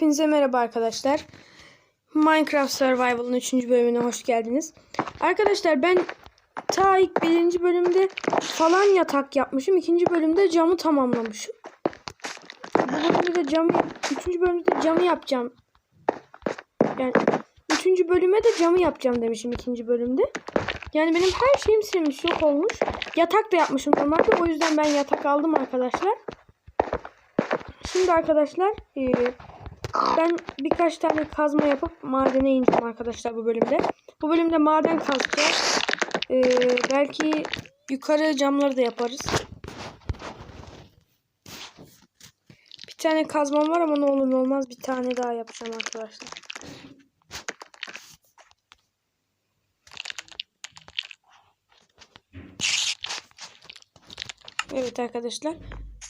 Hepinize merhaba arkadaşlar. Minecraft Survival'ın 3. bölümüne hoş geldiniz. Arkadaşlar ben ta ilk birinci bölümde falan yatak yapmışım. ikinci bölümde camı tamamlamışım. Bu bölümde de camı, üçüncü bölümde de camı yapacağım. Yani üçüncü bölüme de camı yapacağım demişim ikinci bölümde. Yani benim her şeyim silmiş yok olmuş. Yatak da yapmışım normalde. O yüzden ben yatak aldım arkadaşlar. Şimdi arkadaşlar eee, ben birkaç tane kazma yapıp madene ineceğim arkadaşlar bu bölümde. Bu bölümde maden kazacağız. Eee, belki yukarı camları da yaparız. Bir tane kazmam var ama ne olur ne olmaz bir tane daha yapacağım arkadaşlar. Evet arkadaşlar.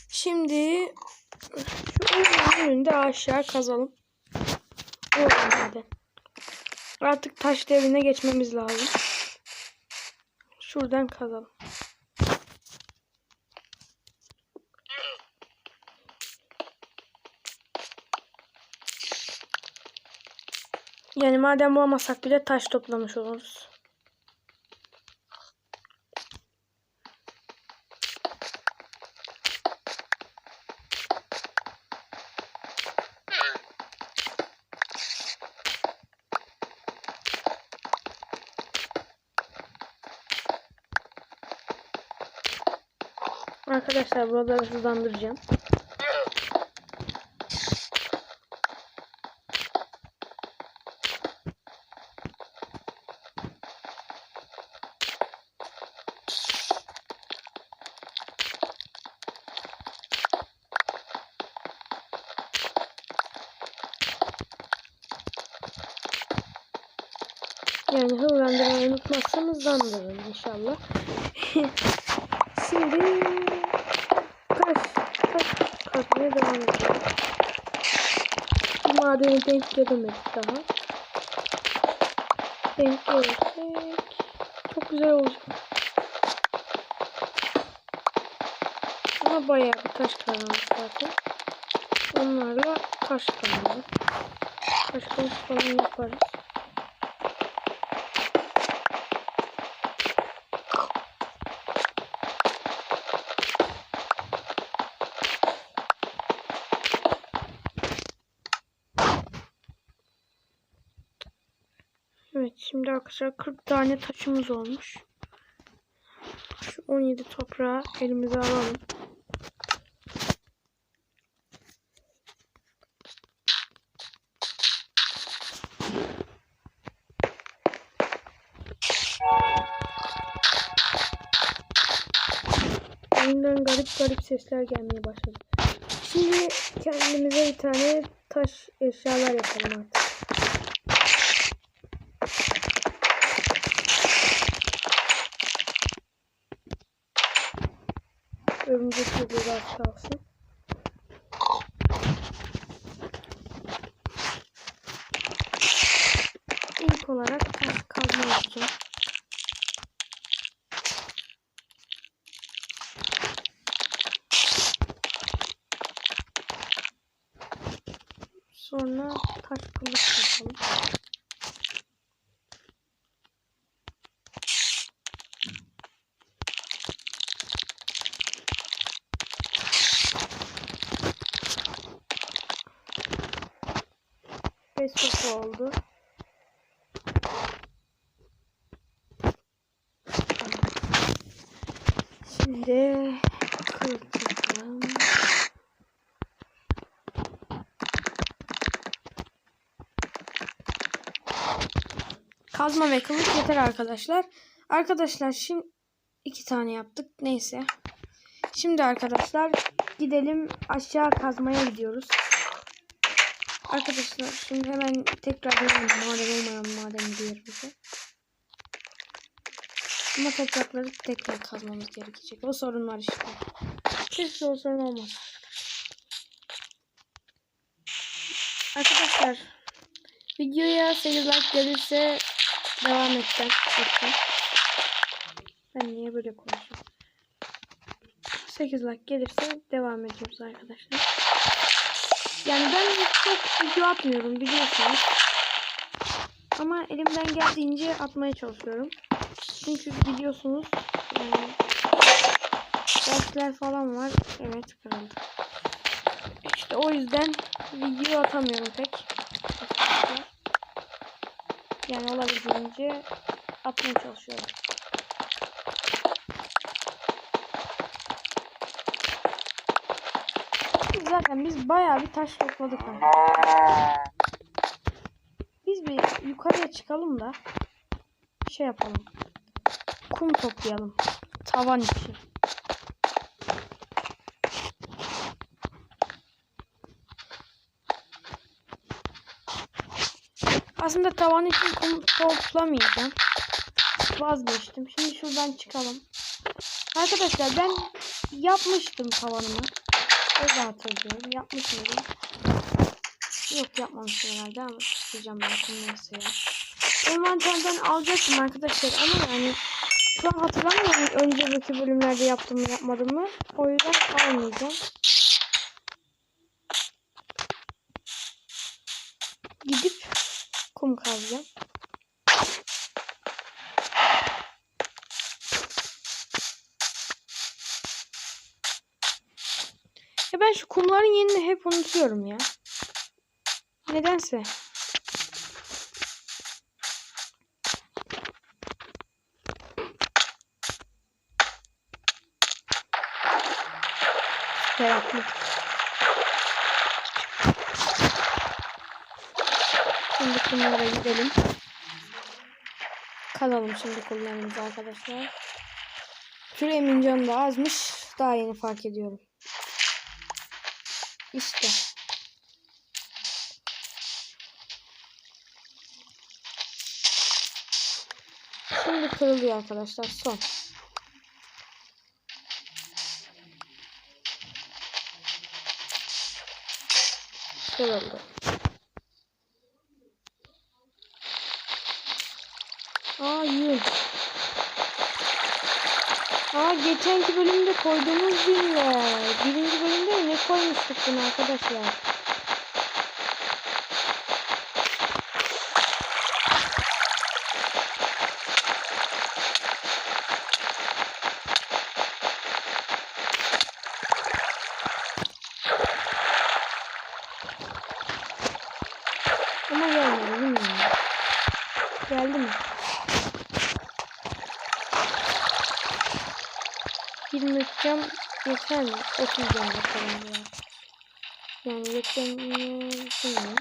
Şimdi ormanın önünde aşağı kazalım. Ormanlarda. Artık taş devrine geçmemiz lazım. Şuradan kazalım. Yani madem bulamasak bile taş toplamış oluruz. Arkadaşlar buraları hızlandıracağım. Yani hızlandırmayı unutmazsam hızlandırırım inşallah. Şimdi taş kazmaya devam edelim. Bu madeni denk gelemedik daha. Denk gelirsek çok güzel olacak. Ama bayağı bir taş kazandık zaten. Onlarla taş kazandık. Taş kılıç falan yaparız. Evet şimdi arkadaşlar 40 tane taşımız olmuş. Şu 17 toprağı elimize alalım. Oyundan garip garip sesler gelmeye başladı. Şimdi kendimize bir tane taş eşyalar yapalım artık. Geliyor az kalsın. İlk olarak taş kazma yapacağım. Sonra taş kılıç yapalım. Sopa oldu. Şimdi kırpalım. Kazma ve kılıç yeter arkadaşlar. Arkadaşlar şimdi iki tane yaptık. Neyse. Şimdi arkadaşlar gidelim aşağı kazmaya gidiyoruz. Arkadaşlar şimdi hemen tekrar dönelim maden olmayan maden bir yerimize. Ama toprakları tekrar kazmamız gerekecek. O sorun var işte. Keşke o sorun olmaz. Arkadaşlar videoya 8 like gelirse devam edeceğim. Ben niye böyle konuşuyorum? 8 like gelirse devam ediyoruz arkadaşlar. Yani ben çok video atmıyorum biliyorsunuz. Ama elimden geldiğince atmaya çalışıyorum. Çünkü biliyorsunuz yani dersler falan var. Evet kırıldı. İşte o yüzden video atamıyorum pek. Yani olabildiğince atmaya çalışıyorum. Zaten biz bayağı bir taş topladık. Hani. Biz bir yukarıya çıkalım da şey yapalım. Kum toplayalım. Tavan için. Aslında tavan için kum toplamayacağım. Vazgeçtim. Şimdi şuradan çıkalım. Arkadaşlar ben yapmıştım tavanımı. Öyle hatırlıyorum. Yapmış mıydım? Yok yapmamıştım herhalde ama çıkacağım ben şimdi neyse ya. Envanterden alacaktım arkadaşlar ama yani şu an hatırlamıyorum önceki bölümlerde yaptım mı yapmadım mı. O yüzden almayacağım. Gidip kum kazacağım. Ben şu kumların yerini hep unutuyorum ya. Nedense. Yapmadık. Şimdi kumlara gidelim. Kazalım şimdi kumlarımızı arkadaşlar. Küreğimin canı da azmış. Daha yeni fark ediyorum. İşte. Şimdi kırılıyor arkadaşlar. Son. Kırıldı. Aa yün. Aa geçenki bölümde koyduğumuz yünler. Birinci bölümde ne koymuştuk bunu arkadaşlar? Ama gelmedi bilmiyorum. Geldi mi? 23 cam 30 cam bakalım ya. Yani? Bilmiyorum.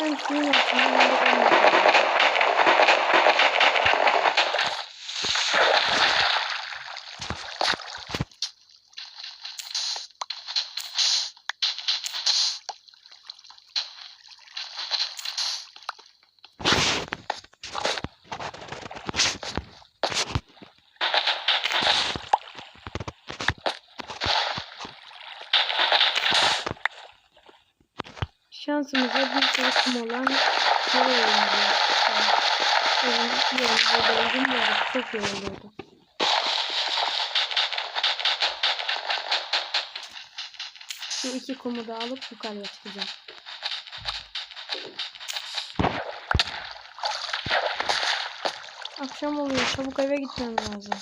Ben kimin yaptığını Şansımıza bir kum olan. Benim yerimde öldüm de çok iyi oluyordu. Şu iki kumu da alıp yukarıya çıkacağım. Akşam oluyor. Çabuk eve gitmem lazım.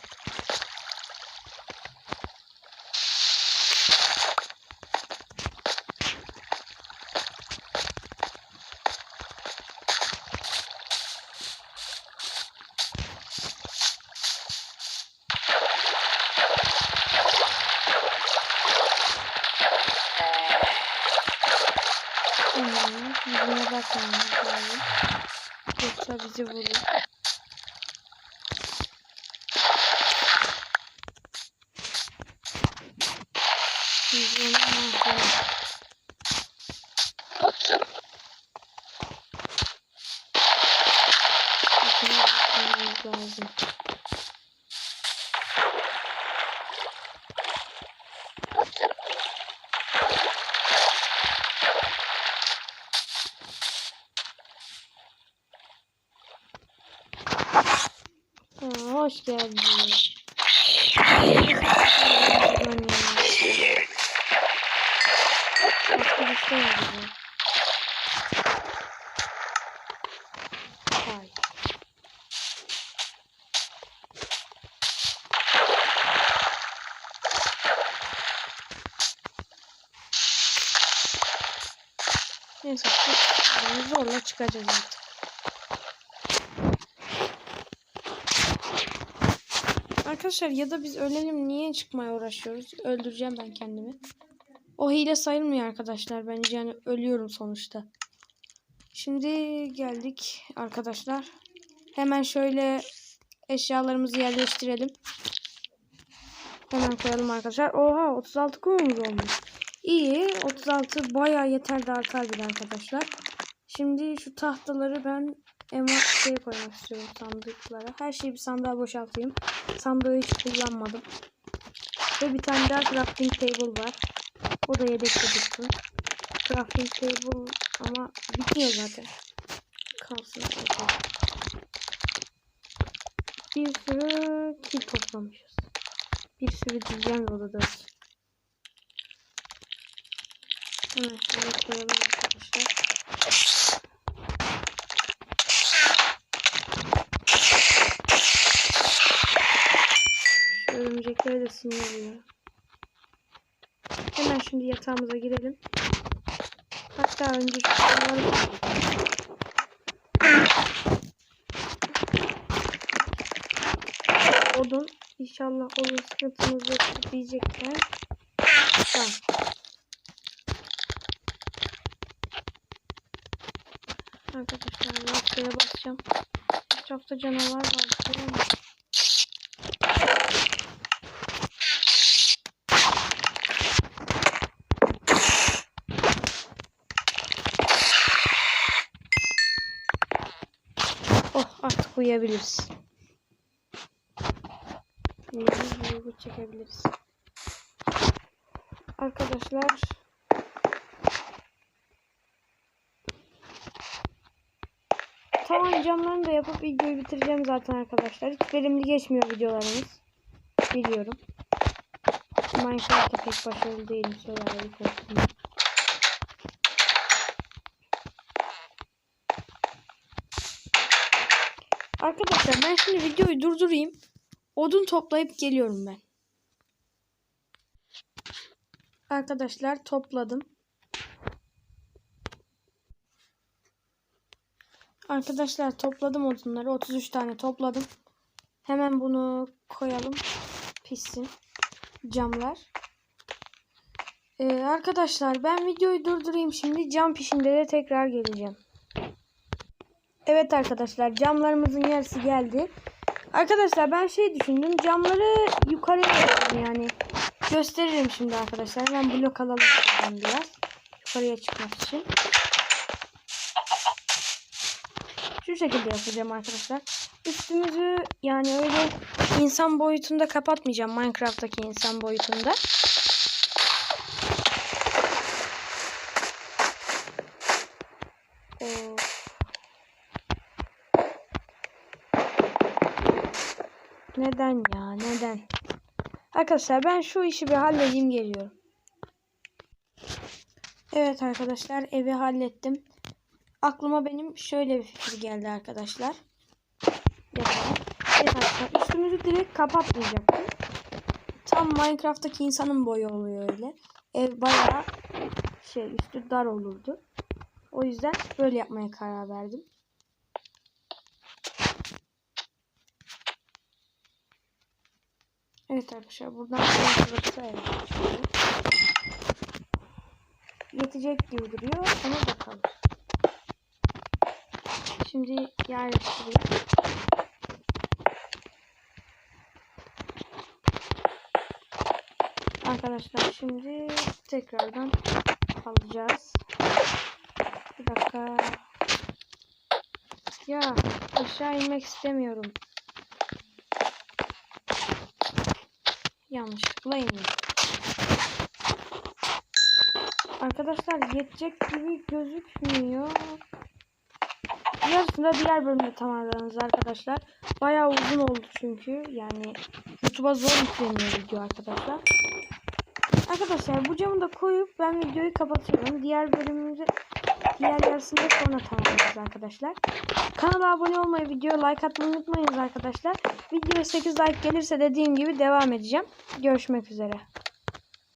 Tamam. Yüzüne bakmamız lazım. Bizi vurur. Yüzüne mahvolur. Yüzüne bakmamız lazım. Aa, hoş geldin. Lan ya. Başka bir şey yapacağım. Vay. Neyse. bu- Zorla çıkacağız artık. Arkadaşlar ya da biz ölelim niye çıkmaya uğraşıyoruz? Öldüreceğim ben kendimi. O hile sayılmıyor arkadaşlar. Bence yani ölüyorum sonuçta. Şimdi geldik arkadaşlar. Hemen şöyle eşyalarımızı yerleştirelim. Hemen koyalım arkadaşlar. Oha 36 koyumuz olmuş. İyi 36 bayağı yeter de artar bile arkadaşlar. Şimdi şu tahtaları ben envantere koymak istiyorum sandıklara. Her şeyi bir sandığa boşaltayım. Sandığı hiç kullanmadım. Ve bir tane daha crafting table var. O da yedekte dursun. Crafting table ama bitmiyor zaten. Kalsın. Bir sürü kil toplamışız. Bir sürü diyeceğim odada. Hemen şöyle koyalım arkadaşlar. De sinirliyor. Hemen şimdi yatağımıza girelim. Hatta önce şu şunları Odun inşallah olur sıkıntımız yok diyecekler. Tamam. Arkadaşlar rastgele basacağım. Etrafta canavar var. görüyor musun? Oh artık uyuyabiliriz. Uyuyabiliriz, çekebiliriz. Arkadaşlar Tamam camlarını da yapıp videoyu bitireceğim zaten arkadaşlar. Hiç verimli geçmiyor videolarımız. Biliyorum. Minecraft'ta pek başarılı değilim söylemeyi konusunda. Arkadaşlar ben şimdi videoyu durdurayım. Odun toplayıp geliyorum ben. Arkadaşlar topladım. Arkadaşlar topladım odunları. 33 tane topladım. Hemen bunu koyalım. Pişsin. Camlar. Ee, arkadaşlar ben videoyu durdurayım şimdi. Cam pişinde de tekrar geleceğim. Evet arkadaşlar camlarımızın yarısı geldi. Arkadaşlar ben şey düşündüm. Camları yukarıya yapayım yani. Gösteririm şimdi arkadaşlar. Ben blok alalım biraz. Yukarıya çıkmak için. Şu şekilde yapacağım arkadaşlar. Üstümüzü yani öyle insan boyutunda kapatmayacağım. Minecraft'taki insan boyutunda. Neden ya? Neden? Arkadaşlar ben şu işi bir halledeyim geliyorum. Evet arkadaşlar evi hallettim. Aklıma benim şöyle bir fikir geldi arkadaşlar. Arkadaşlar üstümüzü direkt kapatmayacaktım. Tam Minecraft'taki insanın boyu oluyor öyle. Ev bayağı şey üstü dar olurdu. O yüzden böyle yapmaya karar verdim. Evet arkadaşlar buradan şöyle. Yetecek gibi duruyor ama bakalım. Şimdi yerleştireyim. Arkadaşlar şimdi tekrardan alacağız. Bir dakika. Ya aşağı inmek istemiyorum. Yanlışlıkla indim. Arkadaşlar yetecek gibi gözükmüyor. Yarısı sonrasında diğer bölümde tamamlarız arkadaşlar. Bayağı uzun oldu çünkü. Yani YouTube'a zor yükleniyor video arkadaşlar. Arkadaşlar bu camı da koyup ben videoyu kapatıyorum. Diğer bölümümüzü diğer yarısında sonra tamamlarız arkadaşlar. Kanala abone olmayı, videoya like atmayı unutmayınız arkadaşlar. Videoya 8 like gelirse dediğim gibi devam edeceğim. Görüşmek üzere.